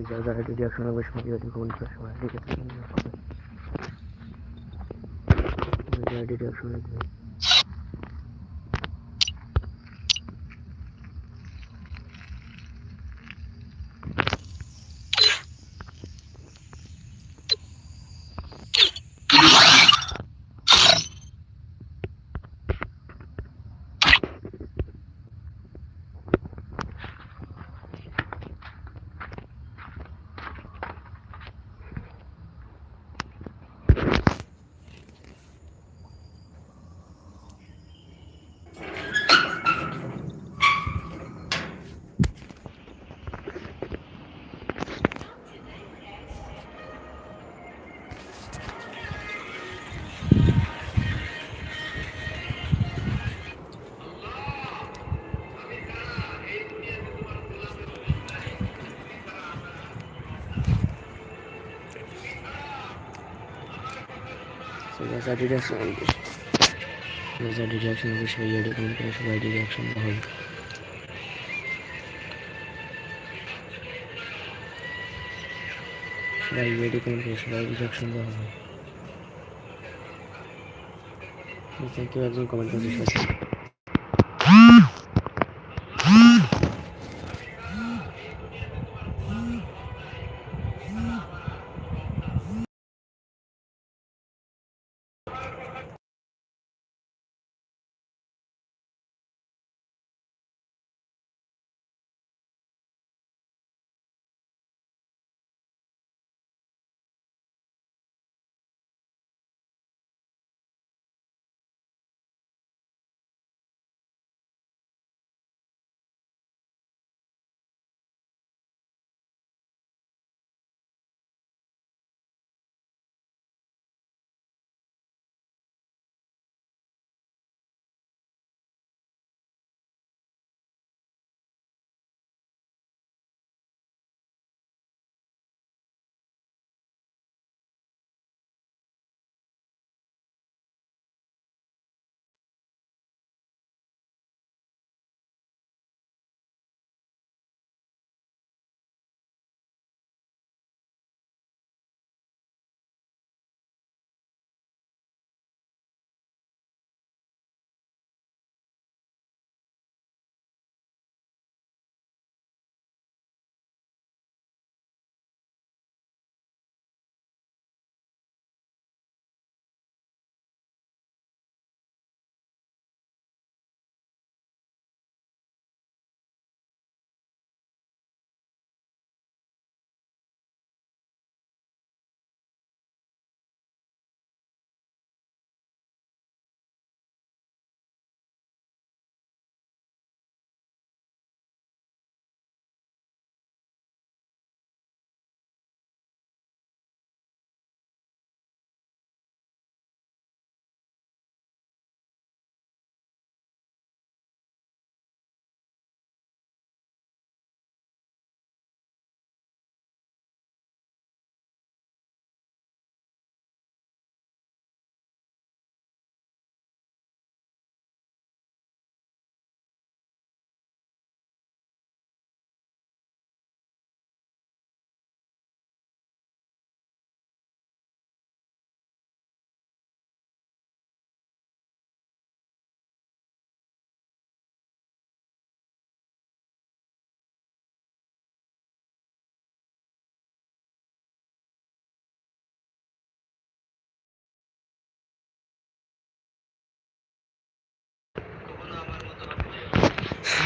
সবাই যারা যদি একসঙ্গে হবে সবাই বাড়ি কমেন্ট করে সবাই রিয়াকশন হবে সবাই যারা রিয়াকশন হবে যারা রিয়াকশন হবে সবাই ভিডিওটি কমেন্ট করে সবাই রিয়াকশন হবে সবাই ভিডিও কমেন্ট করে সবাই দেওয়া হবে থ্যাংক ইউ একজন কমেন্ট করছে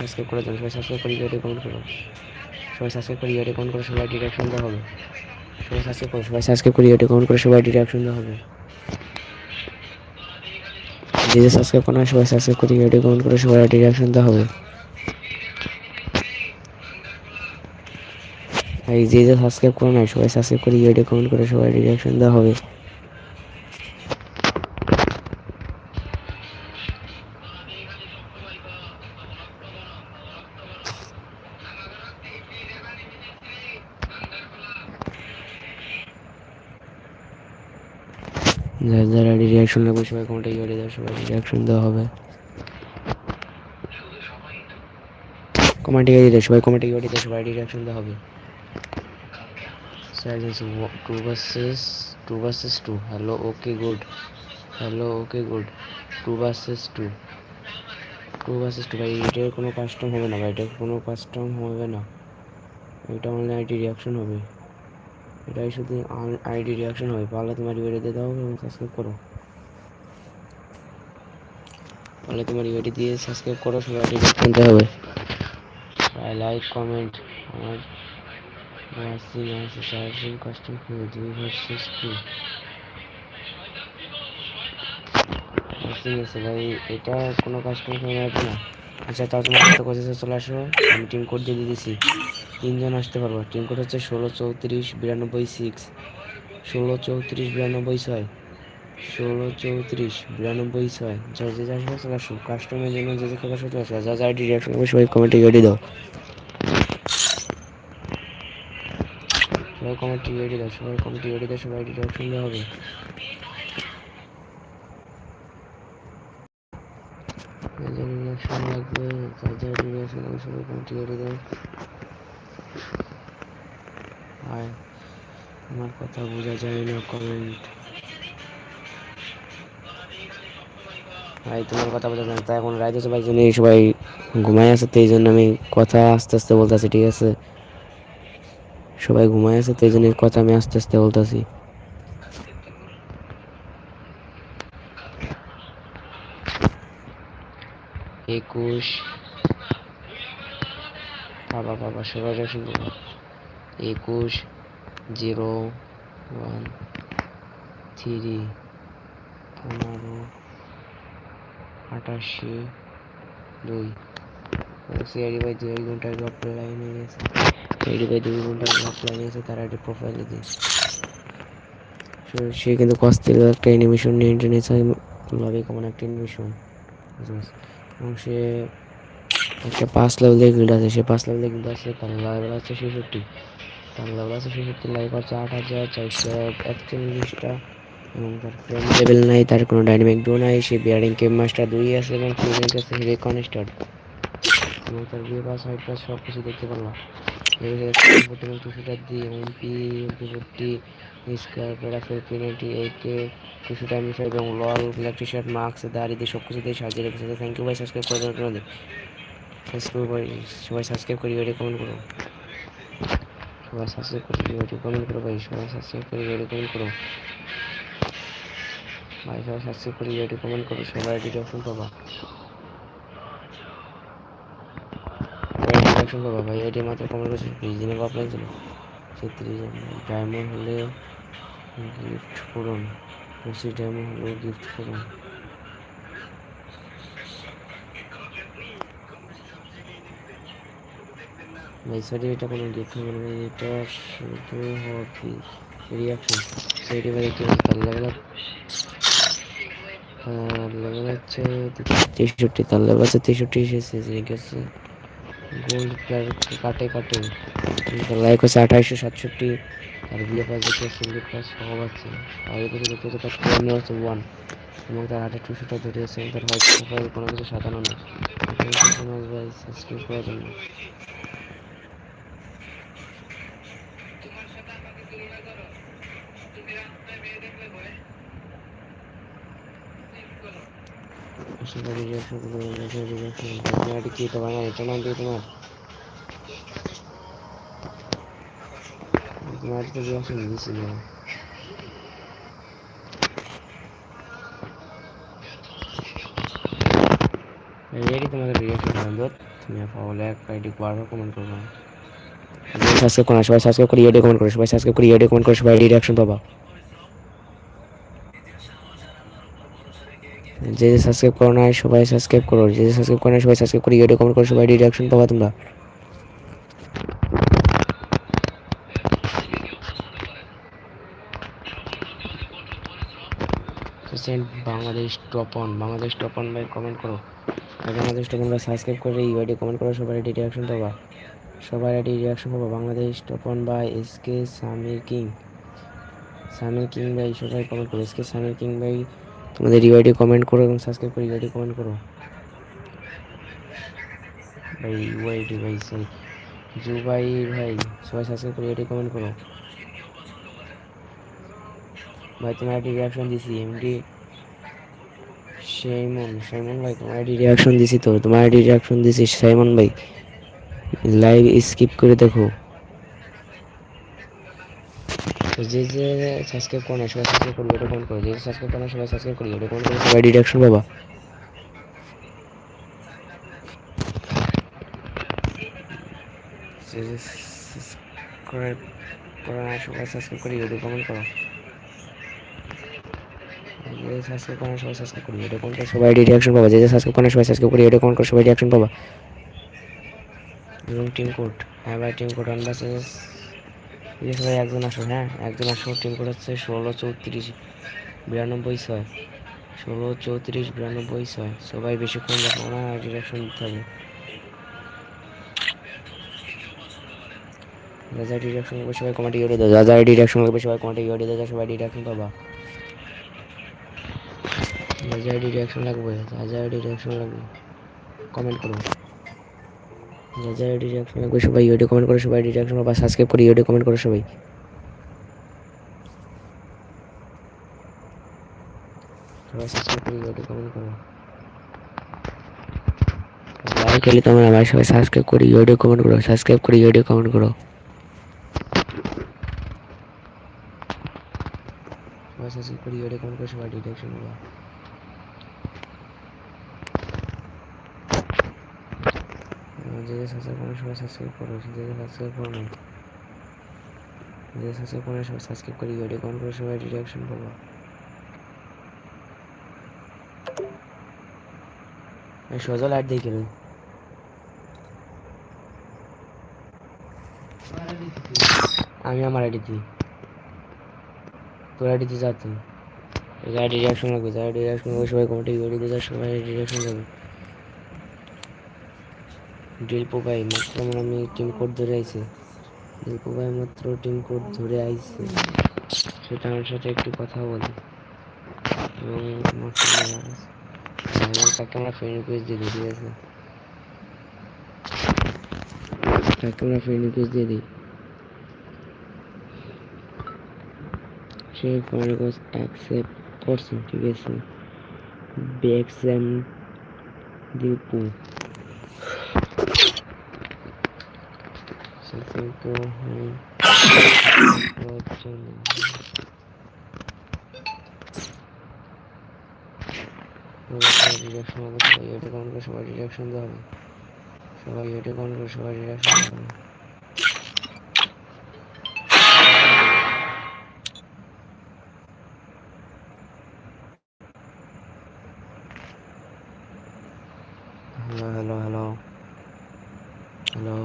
সাবস্ক্রাইব করে দেন, সবাই সাবস্ক্রাইব করে ইউটিউব কমেন্ট সবাই সাবস্ক্রাইব করে ইউটিউব কমেন্ট সবাই ডিরেকশন দেওয়া হবে। সবাই সাবস্ক্রাইব করো, সবাই সাবস্ক্রাইব করে ইউটিউব কমেন্ট করে, সবাই ডিরেকশন দেওয়া হবে। যে যে সাবস্ক্রাইব করা সবাই সাবস্ক্রাইব করে ইউটিউব কমেন্ট করে, সবাই ডিরেকশন দেওয়া হবে। এই যে যে সাবস্ক্রাইব করো না, সবাই সাবস্ক্রাইব করে ইউডি কমেন্ট করে, সবাই রিয়াকশন দেওয়া হবে। যারা যারা রিয়াকশন লাগবে সবাই কমেন্টে ইউডি দেওয়া সবাই রিয়াকশন দেওয়া হবে কমেন্টে ইউডি দেয় সবাই কমেন্টে ইউডি দেয় সবাই রিয়াকশন দেওয়া হবে two versus two versus two. Hello, okay, good. Hello, okay, good. Two versus two. Two versus two ভাই এটার কোনো কাস্টম হবে না ভাই এটার কোনো কাস্টম হবে না এটা অনলাইন আইডি রিয়াকশন হবে এটাই শুধু আইডি রিয়াকশন হবে পারলে তোমার ইউআইডি দাও এবং সাবস্ক্রাইব করো। পারলে তোমার ইউআইডি দিয়ে সাবস্ক্রাইব করো সবাই আইডি কিনতে হবে। লাইক কমেন্ট আমার ওয়াচিং আছে সার্চিং কাস্টম হবে দুই ভার্সেস টু আছে ভাই, এটা কোনো কাস্টম হবে না। আচ্ছা তাও তোমার সাথে চলে আসো। আমি টিম কোড দিয়ে দিয়েছি তিনজন আসতে পারব। টিম কোড হচ্ছে ষোলো চৌত্রিশ বিরানব্বই সিক্স। ষোলো চৌত্রিশ বিরানব্বই ছয়। ষোলো চৌত্রিশ বিরানব্বই ছয়। যা যে যা আসবে চলে আসো কাস্টমের জন্য যে যে খাবার চলে আসবে যা যা আইডি রিয়াকশন করবে, সবাই কমেন্টে ইউডি দাও। সবাই কমেন্টে ইউডি দাও, সবাই কমেন্টে ইউডি দাও, সবাই আইডি রিয়াকশন দেওয়া হবে রিয়াকশন লাগবে যাদের রিয়াকশন লাগবে, সবাই কমেন্টে ইউডি দাও আর আমার কথা বোঝা যায় না কমেন্ট ভাই, তোমার কথা বোঝা যায় না তাই এখন রাইত হচ্ছে ভাই, জন্য সবাই ঘুমায় আছে, তো এই জন্য আমি কথা আস্তে আস্তে বলতেছি, ঠিক আছে? সবাই ঘুমায় আছে, তো এই জন্য কথা আমি আস্তে আস্তে বলতেছি। একুশ। বাবা বাবা, সবাই একুশ, জিরো। ওয়ান, থ্রি, পনেরো, আটাশি, দুই। সিআইডি ভাই দুই ঘণ্টার অফলাইনে গেছে। সিআইডি ভাই দুই ঘণ্টার অফলাইনে গেছে, তার একটা প্রোফাইলে দিই। সে কিন্তু কস্তির একটা অ্যানিমেশন নিয়ে নিয়েছে লবি কেমন একটা অ্যানিমেশন এবং সে একটা পাঁচ লেভেলের গিল্ড আছে, সে পাঁচ লেভেলের গিল্ড আছে, তার লেভেল আছে ছেষট্টি। তার লেভেল আছে ছেষট্টি লাইক আছে আট হাজার চারশো একচল্লিশটা। এবং তার ফ্রেম লেভেল নাই, তার কোনো ডাইনামিক ডো নাই, সে বিয়ারিং কেম মাস্টার দুই আছে এবং আছে হিরে কনস্টার এবং তার বিয়ে পাস হাইট পাস সব কিছু দেখতে পারলাম চৌষট্টি দিয়ে এমপি স্কোয়ার প্যারাফেল এইটে এবং লল ব্ল্যাক টি শার্ট মাস্ক দাড়ি দিয়ে সব কিছু দিয়ে সাজিয়ে রেখেছে। থ্যাংক ইউ ভাই সাবস্ক্রাইব করে সবাই সাবস্ক্রাইব করি ভিডিও কমেন্ট করো। সবাই সাবস্ক্রাইব করি ভিডিও কমেন্ট করো, ভাই, সবাই সাবস্ক্রাইব করি ভিডিও কমেন্ট করো। ভাই, সবাই সাবস্ক্রাইব করি ভিডিও কমেন্ট করো, সবাই ভিডিও অপশন পাবা অপশন পাবা ভাই, এটি মাত্র কমেন্ট করছি বিশ দিনে অফলাইন ছিল। ছত্রিশ ডায়মন্ড হলে গিফট করুন। পঁচিশ ডায়মন্ড হলে গিফট করুন। ভাই সরি এটা কোনো গিফট হবে না এটা শুধু হবি রিয়াকশন সেইটি ভাই পাচ্ছি তার লেভেল লেভেল হচ্ছে তেষট্টি তার লেভেল আছে তেষট্টি এসেছে ঠিক আছে। গোল্ড কাটে কাটে। লাইক হচ্ছে আঠাইশশো সাতষট্টি, আর বিয়ে পাস দেখতে সিঙ্গেল পাস সব আছে। আর এদিকে দেখতে হচ্ছে তার ওয়ান এবং তার হাতে টুসুটা ধরিয়েছে তার হোয়াইট কোনো কিছু সাজানো ভাই সাবস্ক্রাইব করার জন্য। সেটা রিজেকশন করে রিজেকশন তোমার কি তো বানাই এটা নাম দিয়ে তোমার তোমার তো রিয়াকশন দিয়েছি না রেডি তোমাদের রিয়াকশন বন্ধু তুমি ফাউল এক আইডি বারবার কমেন্ট করব সাবস্ক্রাইব করো সবাই সাবস্ক্রাইব করে ইউডি কমেন্ট করো সবাই সাবস্ক্রাইব করে পাবা যে যে সাবস্ক্রাইব করো না সবাই সাবস্ক্রাইব করো। যে যে সাবস্ক্রাইব করো না সবাই সাবস্ক্রাইব করো ভিডিও কমেন্ট করো, সবাই রিডাকশন পাবা তোমরা। Bangladesh top on Bangladesh top on ভাই কমেন্ট করো। বাংলাদেশ টপ অন ভাই সাবস্ক্রাইব করে ইউআইডি কমেন্ট করো, সবাই আইডি রিয়াকশন পাবা। সবাই আইডি রিয়াকশন পাবা। বাংলাদেশ টপ অন ভাই S K Samir king Samir king ভাই, সবাই কমেন্ট করো। এস কে সামির কিং ভাই তোমাদের ইউআইডি কমেন্ট করো এবং সাবস্ক্রাইব করে ইউআইডি কমেন্ট করো। ভাই ইউআইডি ভাই সরি জু ভাই, সবাই সাবস্ক্রাইব করে ইউআইডি কমেন্ট করো। ভাই, তোমার একটি রিয়াকশন দিছি এমডি সেইমন সাইমন ভাই, তোমার আইডি রিয়াকশন দিছি তো, তোমার আইডি রিয়াকশন দিছি সাইমন ভাই। লাইভ স্কিপ করে দেখো তো যে যে সাবস্ক্রাইব করে না সবাই সাবস্ক্রাইব করবে এটা কোন করো যে যে সাবস্ক্রাইব করে না সবাই সাবস্ক্রাইব করবে এটা কোন করে সবাই রিয়াকশন পাবা যে যে সাবস্ক্রাইব করে না সবাই সাবস্ক্রাইব করে এটা কমেন্ট করো যে সাবস্ক্রাইব করে না সবাই সাবস্ক্রাইব করি এটা কোন করে সবাই রিয়াকশন পাবা যে যে সাবস্ক্রাইব করে না সবাই সাবস্ক্রাইব করি এটা কোন করে সবাই রিয়াকশন পাবা এবং টিম কোড হ্যাঁ ভাই টিম কোড ভার্সেস ঠিক ভাই, একজন আসো হ্যাঁ? একজন আসো টিম কোড হচ্ছে ষোলো চৌত্রিশ বিরানব্বই ছয়। ষোলো চৌত্রিশ বিরানব্বই ছয়। সবাই বেশিক্ষণ দেখো না ডিরেকশন দিতে হবে। যা ডিরেকশন লাগবে সবাই কমেন্টে ইউডি দাও। যা যা ডিরেকশন লাগবে সবাই কমেন্টে ইউডি দাও সবাই ডিরেকশন পাবা। যা ডিরেকশন লাগবে, যা ডিরেকশন লাগবে কমেন্ট করো। যা যা ডিরেকশন লাগবে সবাই ইউডি কমেন্ট করো, সবাই ডিরেকশন পাবা সাবস্ক্রাইব করে ইউডি কমেন্ট করো সবাই। কমেন্ট করো লাইক খেলে তোমরা আমার সবাই সাবস্ক্রাইব করে ইউডি কমেন্ট করো সাবস্ক্রাইব করে ইউডি কমেন্ট করো। সবাই সাবস্ক্রাইব করে ইউডি কমেন্ট করো, সবাই ডিরেকশন পাবা যে সাবস্ক্রাইব করো সবাই সাবস্ক্রাইব করো যে সাবস্ক্রাইব যে সাবস্ক্রাইব করে সবাই সাবস্ক্রাইব কমেন্ট করো সবাই ডিরেকশন পাবা এই সজল অ্যাড দেখি না আমি আমার আইডি দিই। তোর আইডি দিয়ে যাচ্ছি আইডি রিয়াকশন লাগবে যার রিয়াকশন লাগবে সবাই কমেন্টে ইউডি দিয়ে সবাই রিয়াকশন যাবে ডিলপো ভাই মাত্র মনে আমি টিম কোড ধরে আইছে। ডিলপো ভাই মাত্র টিম কোড ধরে আইছে। সেটা আমার সাথে একটু কথা বলি। এবং তাকে আমরা ফ্রেন্ড রিকোয়েস্ট দিয়ে দিই, ঠিক আছে? তাকে আমরা ফ্রেন্ড রিকোয়েস্ট দিয়ে দিই। সে ফ্রেন্ড রিকোয়েস্ট অ্যাকসেপ্ট করছে, ঠিক আছে? ব্যাকস্যাম দীপু হয় হবে সবাই এটা দেওয়া হবে সবাই এটা করে সবাই রিয়াকশন দেওয়া হবে hello hello hello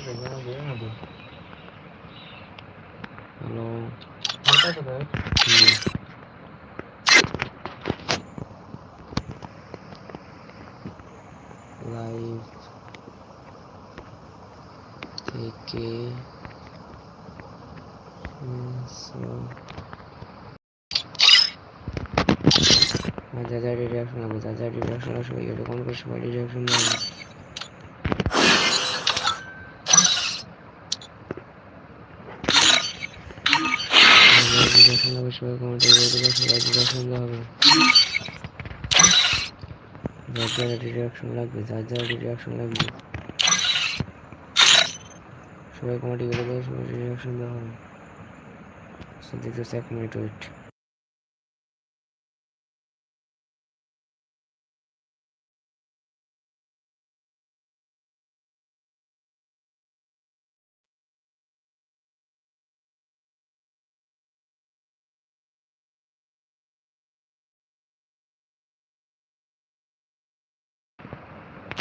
hello hello live থেকে যা রিয়াকশন হবে যা যা রিয়াকশন করে সবাই হবে সবাই কমেন্টে বলে সবাই রিয়াকশন দেওয়া হবে। যার যার রিয়াকশন লাগবে লাগবে। সবাই কমেন্টে সবাই দেওয়া হবে। সো এক মিনিট ওয়েট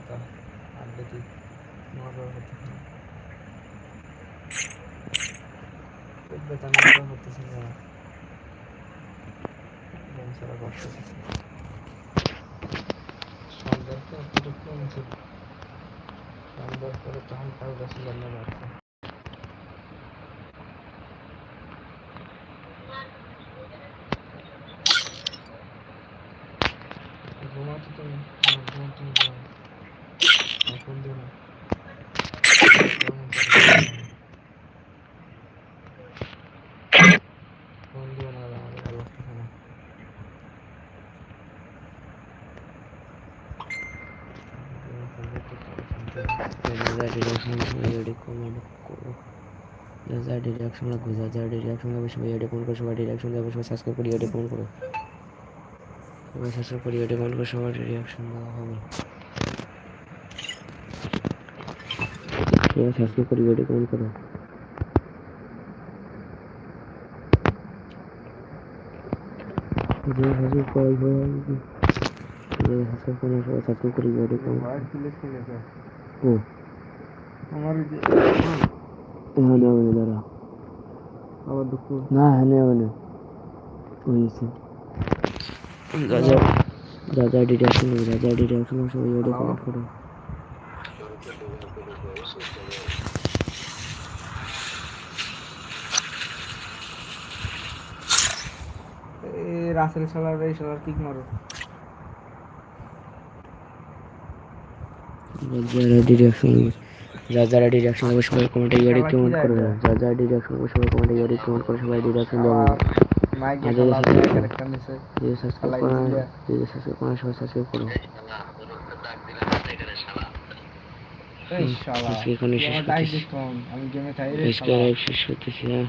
কি জোরে ব্যথা আড্ডা কি মার হতে পেট ব্যথা মার হতেছে না সারা কষ্ট হচ্ছে সন্ধ্যার পর একটু কমছে সন্ধ্যার পরে তখন কারও কাছে জানা বাড়ছে ঘুমাতে তুমি না ঘুমাতে ঘুমাও এখন দিও না ফোন দিও না আমাদের ভালো লাগতেছে না যা ডিরেকশন লাগবে যা যা ডিরেকশন লাগবে সবাই এডি কমেন্ট করো সবাই ডিরেকশন দেবে সবাই সাবস্ক্রাইব করি এডি কমেন্ট করো সবাই দেওয়া হবে। সবাই সাবস্ক্রাইব করি এডি কমেন্ট করো যে সাবস্ক্রাইব করাই হয় যে সাবস্ক্রাইব করে সবাই সাবস্ক্রাইব করি এডি কমেন্ট মোবাইল খুলে খুলে গেছে ও আমার ওই যে হ্যাঁ নেবে না দাঁড়া আবার দুঃখ না হ্যাঁ নেবে না হয়েছে যা যা যা যা ডিরেকশন নেবে যা যা ডিরেকশন সবাই এডি কমেন্ট করো রাসেল শালার এই শালার কিক মারো। যারা ডিরেকশন যারা ডিরেকশন সবাই কমেন্টে ইয়ারে শালা কমেন্ট করবে জায়গা? যা যা ডিরেকশন সবাই কমেন্টে ইয়ারে কমেন্ট করে সবাই ডিরেকশন দেবে। আমি গেমে শেষ করতেছি হ্যাঁ।